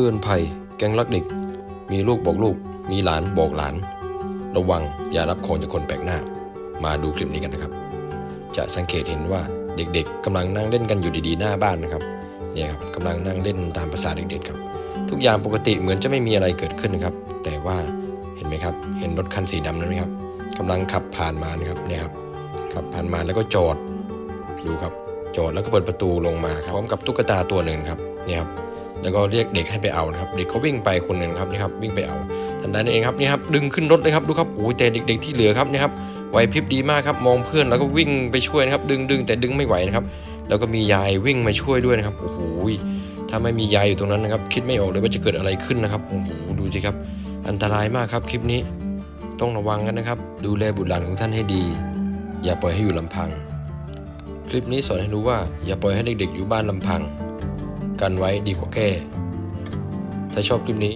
ตือนภัย แก๊งรักเด็ก มีลูกบอกลูก มีหลานบอกหลาน ระวังอย่ารับของจากคนแปลกหน้า มาดูคลิปนี้กันนะครับ จะสังเกตเห็นว่าเด็กๆกำลังนั่งเล่นกันอยู่ดีๆ หน้าบ้านนะครับเนี่ยครับกำลังนั่งเล่นตามภาษาเด็กๆครับ ทุกอย่างปกติเหมือนจะไม่มีอะไรเกิดขึ้นนะครับ แต่ว่าเห็นไหมครับ เห็นรถคันสีดำนั้นไหมครับกำลังขับผ่านมานะครับเนี่ยครับขับผ่านมาแล้วก็จอดดูครับจอดแล้วก็เปิดประตูลงมาครับพร้อมกับตุ๊กตาตัวหนึ่งครับเนี่ยครับ แล้วก็เรียกเด็กให้ไปเอานะครับ เด็กเขาวิ่งไปคนหนึ่งครับนี่ครับวิ่งไปเอาทันใดนั้นเองครับนี่ครับดึงขึ้นรถเลยครับดูครับโอ้ยแต่เด็ก ๆที่เหลือครับนี่ครับไหวพริบดีมากครับมองเพื่อนแล้วก็วิ่งไปช่วยนะครับ ดึงดึงแต่ดึงไม่ไหวนะครับ แล้วก็มียายวิ่งมาช่วยด้วยนะครับโอ้โหถ้าไม่มียายอยู่ตรงนั้นนะครับ คิดไม่ออกเลยว่าจะเกิดอะไรขึ้นนะครับโอ้โหดูสิครับ อันตรายมากครับคลิปนี้ต้องระวังกันนะครับ ดูแลบุตรหลานของท่านให้ดี อย่าปล่อยให้อยู่ลำพัง คลิปนี้สอนให้รู้ว่าอย่าปล่อยให้เด็กๆอยู่บ้านลำพัง กันไว้ดีกว่าแก้ ถ้าชอบคลิปนี้